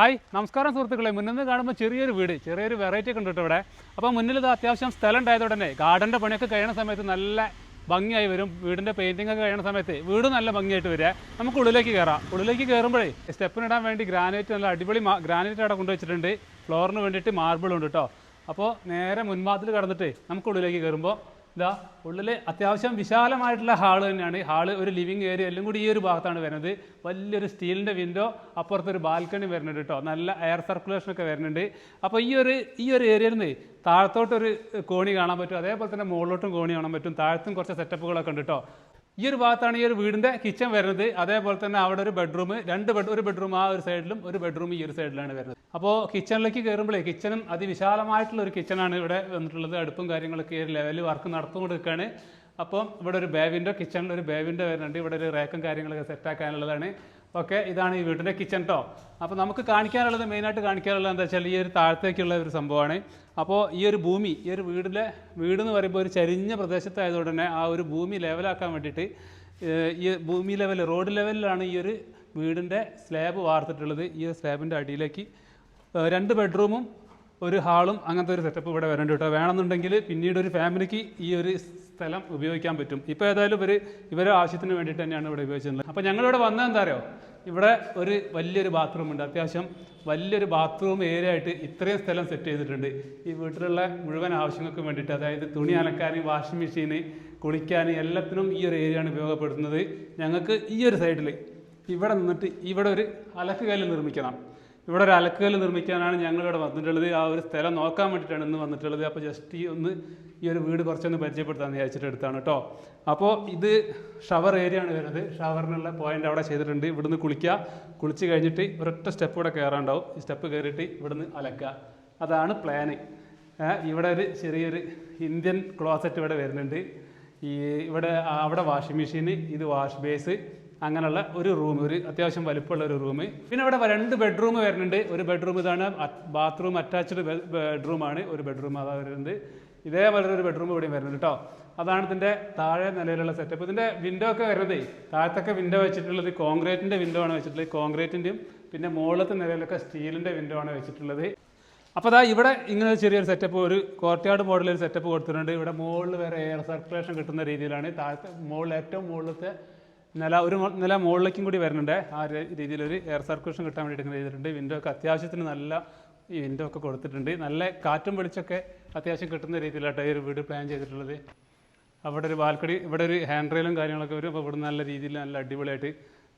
Hi നമസ്കാരം സുഹൃത്തുക്കളെ. മുന്നിൽ നിന്ന് കാണുമ്പോൾ ചെറിയൊരു വീട് ചെറിയൊരു വെറൈറ്റി ഒക്കെ ഉണ്ട് ഇവിടെ അപ്പോൾ മുന്നിൽ ഇത് അത്യാവശ്യം സ്ഥലം ഉണ്ടായത് ഉടനെ ഗാർഡന്റെ പണിയൊക്കെ കഴിയുന്ന സമയത്ത് നല്ല ഭംഗിയായി വരും. വീടിന്റെ പെയിന്റിംഗ് ഒക്കെ കഴിയുന്ന സമയത്ത് വീട് നല്ല ഭംഗിയായിട്ട് വരിക. നമുക്ക് ഉള്ളിലേക്ക് കയറാം. ഉള്ളിലേക്ക് കയറുമ്പോഴേ സ്റ്റെപ്പിനിടാൻ വേണ്ടി ഗ്രാനൈറ്റ് നല്ല അടിപൊളി ഗ്രാനൈറ്റ് അവിടെ കൊണ്ടുവച്ചിട്ടുണ്ട് ഫ്ലോറിന് വേണ്ടിയിട്ട് മാർബിൾ ഉണ്ട് കേട്ടോ അപ്പോൾ നേരെ മുൻഭാഗത്തിൽ കടന്നിട്ട് നമുക്ക് ഉള്ളിലേക്ക് കയറുമ്പോൾ ഇതാ ഉള്ളിൽ അത്യാവശ്യം വിശാലമായിട്ടുള്ള ഹാൾ തന്നെയാണ്. ഹാൾ ഒരു ലിവിങ് ഏരിയ എല്ലാം കൂടി ഈ ഒരു ഭാഗത്താണ് വരുന്നത്. വലിയൊരു സ്റ്റീലിന്റെ വിൻഡോ അപ്പുറത്തൊരു ബാൽക്കണി വരുന്നുണ്ട് കേട്ടോ. നല്ല എയർ സർക്കുലേഷൻ ഒക്കെ വരുന്നുണ്ട്. അപ്പോൾ ഈ ഒരു ഈ ഒരു ഏരിയയിൽ നിന്ന് താഴത്തോട്ടൊരു കോണി കാണാൻ പറ്റും. അതേപോലെ തന്നെ മുകളിലോട്ടും കോണി കാണാൻ പറ്റും. താഴത്തും കുറച്ച് സെറ്റപ്പുകളൊക്കെ ഉണ്ട് കേട്ടോ. ഈ ഒരു ഭാഗത്താണ് ഈ ഒരു വീടിന്റെ കിച്ചൺ വരുന്നത്. അതേപോലെ തന്നെ അവിടെ ഒരു ബെഡ്റൂം രണ്ട് ബെഡ് ഒരു ബെഡ്റൂം ആ ഒരു സൈഡിലും ഒരു ബെഡ്റൂം ഈ ഒരു സൈഡിലാണ് വരുന്നത്. അപ്പോൾ കിച്ചണിലേക്ക് കയറുമ്പോഴേ കിച്ചണും അതിവിശാലമായിട്ടുള്ള ഒരു കിച്ചണാണ് ഇവിടെ വന്നിട്ടുള്ളത്. അടുപ്പും കാര്യങ്ങളൊക്കെ ഈ ഒരു ലെവലിൽ വർക്ക് നടത്തുകൊണ്ടിരിക്കുകയാണ് അപ്പം ഇവിടെ ഒരു ബേവിന്റെ കിച്ചണിൽ ഒരു ബേവിന്റെ വരുന്നുണ്ട്. ഇവിടെ ഒരു റേക്കും കാര്യങ്ങളൊക്കെ സെറ്റാക്കാനുള്ളതാണ് ഓക്കെ ഇതാണ് ഈ വീടിന്റെ കിച്ചൺ കേട്ടോ അപ്പോൾ നമുക്ക് കാണിക്കാനുള്ളത് മെയിനായിട്ട് കാണിക്കാനുള്ളത് എന്താ വെച്ചാൽ ഈ ഒരു താഴത്തേക്കുള്ള ഒരു സംഭവമാണ്. അപ്പോൾ ഈ ഒരു ഭൂമി ഈ ഒരു വീടിലെ വീട് എന്ന് പറയുമ്പോൾ ഒരു ചരിഞ്ഞ പ്രദേശത്തായതുകൊണ്ട് തന്നെ ആ ഒരു ഭൂമി ലെവലാക്കാൻ വേണ്ടിയിട്ട് ഈ ഭൂമി ലെവൽ റോഡ് ലെവലിലാണ് ഈ ഒരു വീടിന്റെ സ്ലാബ് വാർത്തിട്ടുള്ളത്. ഈ സ്ലാബിന്റെ അടിയിലേക്ക് രണ്ട് ബെഡ്റൂമും ഒരു ഹാളും അങ്ങനത്തെ ഒരു സെറ്റപ്പ് ഇവിടെ വരേണ്ടി കേട്ടോ വേണമെന്നുണ്ടെങ്കിൽ പിന്നീട് ഒരു ഫാമിലിക്ക് ഈ ഒരു സ്ഥലം ഉപയോഗിക്കാൻ പറ്റും. ഇപ്പോൾ ഏതായാലും ഇവർ ഇവരെ ആവശ്യത്തിന് വേണ്ടിയിട്ട് തന്നെയാണ് ഇവിടെ ഉപയോഗിച്ചിട്ടുള്ളത് അപ്പോൾ ഞങ്ങളിവിടെ വന്നത് എന്താ അറിയോ? ഇവിടെ ഒരു വലിയൊരു ബാത്റൂം ഉണ്ട്. അത്യാവശ്യം വലിയൊരു ബാത്റൂം ഏരിയ ആയിട്ട് ഇത്രയും സ്ഥലം സെറ്റ് ചെയ്തിട്ടുണ്ട്. ഈ വീട്ടിലുള്ള മുഴുവൻ ആവശ്യങ്ങൾക്കും വേണ്ടിയിട്ട് അതായത് തുണി അലക്കാൻ വാഷിംഗ് മെഷീന് കുളിക്കാൻ എല്ലാത്തിനും ഈ ഒരു ഏരിയ ആണ് ഉപയോഗപ്പെടുത്തുന്നത്. ഞങ്ങൾക്ക് ഈ ഒരു സൈഡിൽ ഇവിടെ നിന്നിട്ട് ഇവിടെ ഒരു അലക്കുകല്ല് നിർമ്മിക്കണം. ഇവിടെ ഒരു അലക്കുകല്ല് നിർമ്മിക്കാനാണ് ഞങ്ങളിവിടെ വന്നിട്ടുള്ളത്. ആ ഒരു സ്ഥലം നോക്കാൻ വേണ്ടിയിട്ടാണ് ഇന്ന് വന്നിട്ടുള്ളത്. അപ്പോൾ ജസ്റ്റ് ഈ ഒന്ന് ഈ ഒരു വീട് കുറച്ചൊന്ന് പരിചയപ്പെടുത്താമെന്ന് വിചാരിച്ചിട്ട് എടുത്താണ് കേട്ടോ. അപ്പോൾ ഇത് ഷവർ ഏരിയ ആണ് വരുന്നത്. ഷവറിനുള്ള പോയിന്റ് അവിടെ ചെയ്തിട്ടുണ്ട്. ഇവിടുന്ന് കുളിക്കുക. കുളിച്ച് കഴിഞ്ഞിട്ട് ഒരൊറ്റ സ്റ്റെപ്പ് ഇവിടെ കയറാണ്ടാവും ഈ സ്റ്റെപ്പ് കയറിയിട്ട് ഇവിടുന്ന് അലക്കുക. അതാണ് പ്ലാന് ഇവിടെ ഒരു ചെറിയൊരു ഇന്ത്യൻ ക്ലോസറ്റ് ഇവിടെ വരുന്നുണ്ട്. ഈ ഇവിടെ അവിടെ വാഷിംഗ് മെഷീൻ ഇത് വാഷ് ബേസ് അങ്ങനെയുള്ള ഒരു റൂം ഒരു അത്യാവശ്യം വലിപ്പമുള്ള ഒരു റൂം പിന്നെ ഇവിടെ രണ്ട് ബെഡ്റൂം വരുന്നുണ്ട്. ഒരു ബെഡ്റൂം ഇതാണ് ബാത്റൂം അറ്റാച്ച്ഡ് ബെഡ്റൂമാണ് ഒരു ബെഡ്റൂം അതാ വരുന്നത് ഇതേപോലെ ഒരു ബെഡ്റൂം ഇവിടെയും വരുന്നുണ്ട് കേട്ടോ അതാണ് ഇതിന്റെ താഴെ നിലയിലുള്ള സെറ്റപ്പ് ഇതിന്റെ വിൻഡോ ഒക്കെ വരുന്നത് താഴത്തൊക്കെ വിൻഡോ വെച്ചിട്ടുള്ളത് കോൺക്രീറ്റിന്റെ വിൻഡോ ആണ് വെച്ചിട്ടുള്ളത്. കോൺക്രീറ്റിന്റെയും പിന്നെ മുകളിലത്തെ നിലയിലൊക്കെ സ്റ്റീലിന്റെ വിൻഡോ ആണ് വെച്ചിട്ടുള്ളത്. അപ്പോൾ അതാ ഇവിടെ ഇങ്ങനെ ചെറിയൊരു സെറ്റപ്പ് ഒരു കോർട്ട്യാർഡ് മോഡൽ ഒരു സെറ്റപ്പ് കൊടുത്തിട്ടുണ്ട്. ഇവിടെ മുകളിൽ വേറെ എയർ സർക്കുലേഷൻ കിട്ടുന്ന രീതിയിലാണ്. താഴത്തെ മുകളിൽ ഏറ്റവും മുകളിലത്തെ നില ഒരു നില മുകളിലേക്കും കൂടി വരുന്നുണ്ട്. ആ ഒരു രീതിയിലൊരു എയർ സർക്കുലേഷൻ കിട്ടാൻ വേണ്ടി ഇങ്ങനെ ചെയ്തിട്ടുണ്ട്. വിൻഡോ ഒക്കെ അത്യാവശ്യത്തിന് നല്ല ഈ വിൻഡോ ഒക്കെ കൊടുത്തിട്ടുണ്ട്. നല്ല കാറ്റും വെളിച്ചൊക്കെ അത്യാവശ്യം കിട്ടുന്ന രീതിയിലാണ് ഈ ഒരു വീട് പ്ലാൻ ചെയ്തിട്ടുള്ളത്. അവിടെ ഒരു ബാൽക്കണി ഇവിടെ ഒരു ഹാൻഡ് റെയിലും കാര്യങ്ങളൊക്കെ വരും. അപ്പോൾ ഇവിടെ നല്ല രീതിയിൽ നല്ല അടിപൊളിയായിട്ട്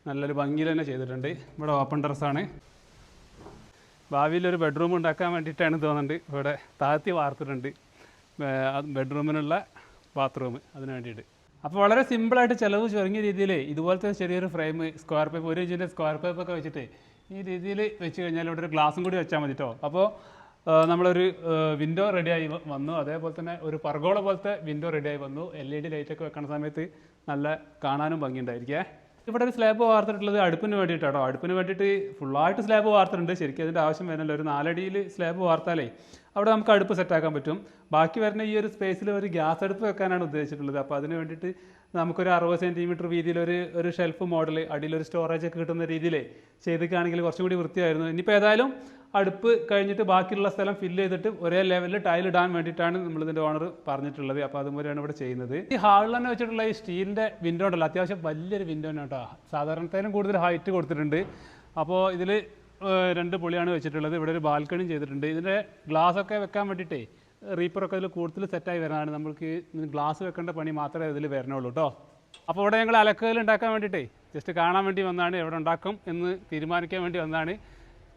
നല്ലൊരു ഭംഗിയിൽ തന്നെ ചെയ്തിട്ടുണ്ട്. ഇവിടെ ഓപ്പൺ ടെറസാണ് ഭാവിയിൽ ഒരു ബെഡ്റൂം ഉണ്ടാക്കാൻ വേണ്ടിയിട്ടാണ് തോന്നുന്നുണ്ട്. ഇവിടെ താഴ്ത്തി വാർത്തിട്ടുണ്ട്. ബെഡ്റൂമിനുള്ള ബാത്റൂം അതിന് വേണ്ടിയിട്ട്. അപ്പോൾ വളരെ സിമ്പിളായിട്ട് ചിലവ് ചുരുങ്ങിയ രീതിയിൽ ഇതുപോലത്തെ ചെറിയൊരു ഫ്രെയിം സ്ക്വയർ പൈപ്പ് ഒരു ഇഞ്ചിന്റെ സ്ക്വയർ പൈപ്പ് ഒക്കെ വെച്ചിട്ട് ഈ രീതിയിൽ വെച്ച് കഴിഞ്ഞാൽ ഇവിടെ ഒരു ഗ്ലാസും കൂടി വെച്ചാൽ മതി കേട്ടോ അപ്പോൾ നമ്മളൊരു വിൻഡോ റെഡിയായി വന്നു. അതേപോലെ തന്നെ ഒരു പർഗോള പോലത്തെ വിൻഡോ റെഡിയായി വന്നു. എൽ ഇ ഡി ലൈറ്റൊക്കെ വെക്കുന്ന സമയത്ത് നല്ല കാണാനും ഭംഗിയുണ്ടായിരിക്കേ. ഇവിടെ ഒരു സ്ലാബ് വാർത്തിട്ടുള്ളത് അടുപ്പിന് വേണ്ടിയിട്ടാണോ. അടുപ്പിന് വേണ്ടിയിട്ട് ഫുള്ളായിട്ട് സ്ലാബ് വാർത്തിട്ടുണ്ട്. ശരിക്കും അതിന്റെ ആവശ്യം വരുന്നില്ല. ഒരു നാലടിയിൽ സ്ലാബ് വാർത്താലേ അവിടെ നമുക്ക് അടുപ്പ് സെറ്റാക്കാൻ പറ്റും. ബാക്കി വരുന്ന ഈ ഒരു സ്പേസിൽ ഒരു ഗ്യാസ് അടുപ്പ് വെക്കാനാണ് ഉദ്ദേശിച്ചിട്ടുള്ളത്. അപ്പോൾ അതിന് വേണ്ടിയിട്ട് നമുക്കൊരു അറുപത് സെന്റിമീറ്റർ വീതിയിൽ ഒരു ഒരു ഷെൽഫ് മോഡൽ അടിയിലൊരു സ്റ്റോറേജ് ഒക്കെ കിട്ടുന്ന രീതിയിൽ ചെയ്തിക്കുകയാണെങ്കിൽ കുറച്ചും കൂടി വൃത്തിയായിരുന്നു. ഇനിയിപ്പോൾ ഏതായാലും അടുപ്പ് കഴിഞ്ഞിട്ട് ബാക്കിയുള്ള സ്ഥലം ഫില്ല് ചെയ്തിട്ട് ഒരേ ലെവലിൽ ടൈൽ ഇടാൻ വേണ്ടിയിട്ടാണ് നമ്മളിതിന്റെ ഓണർ പറഞ്ഞിട്ടുള്ളത്. അപ്പോൾ അതുപോലെയാണ് ഇവിടെ ചെയ്യുന്നത്. ഈ ഹാളിൽ തന്നെ വെച്ചിട്ടുള്ള ഈ സ്റ്റീലിന്റെ വിൻഡോ ഉണ്ടല്ലോ അത്യാവശ്യം വലിയൊരു വിൻഡോ ആണ് കേട്ടോ. സാധാരണത്തേനും കൂടുതൽ ഹൈറ്റ് കൊടുത്തിട്ടുണ്ട്. അപ്പോൾ ഇതിൽ രണ്ട് പൊളിയാണ് വെച്ചിട്ടുള്ളത്. ഇവിടെ ഒരു ബാൽക്കണിയും ചെയ്തിട്ടുണ്ട്. ഇതിന്റെ ഗ്ലാസ് ഒക്കെ വെക്കാൻ വേണ്ടിയിട്ടേ റീപ്പറൊക്കെ ഇതിൽ കൂടുതൽ സെറ്റായി വരാനാണ് നമ്മൾക്ക് ഗ്ലാസ് വെക്കേണ്ട പണി മാത്രമേ ഇതിൽ വരണുള്ളൂ കേട്ടോ. അപ്പോൾ ഇവിടെ ഞങ്ങൾ അലക്കുകൾ ഉണ്ടാക്കാൻ വേണ്ടിയിട്ടേ ജസ്റ്റ് കാണാൻ വേണ്ടി വന്നാണ്. എവിടെ ഉണ്ടാക്കും എന്ന് തീരുമാനിക്കാൻ വേണ്ടി വന്നതാണ്.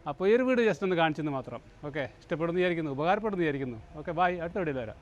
അപ്പോൾ ഈ ഒരു വീട് ജസ്റ്റ് ഒന്ന് കാണിച്ചെന്ന് മാത്രം. ഓക്കെ? ഇഷ്ടപ്പെടുന്നു വിചാരിക്കുന്നു ഉപകാരപ്പെടുന്നു വിചാരിക്കുന്നു. ഓക്കെ ബായ് അടുത്ത വീഡിയോയിൽ വരാം.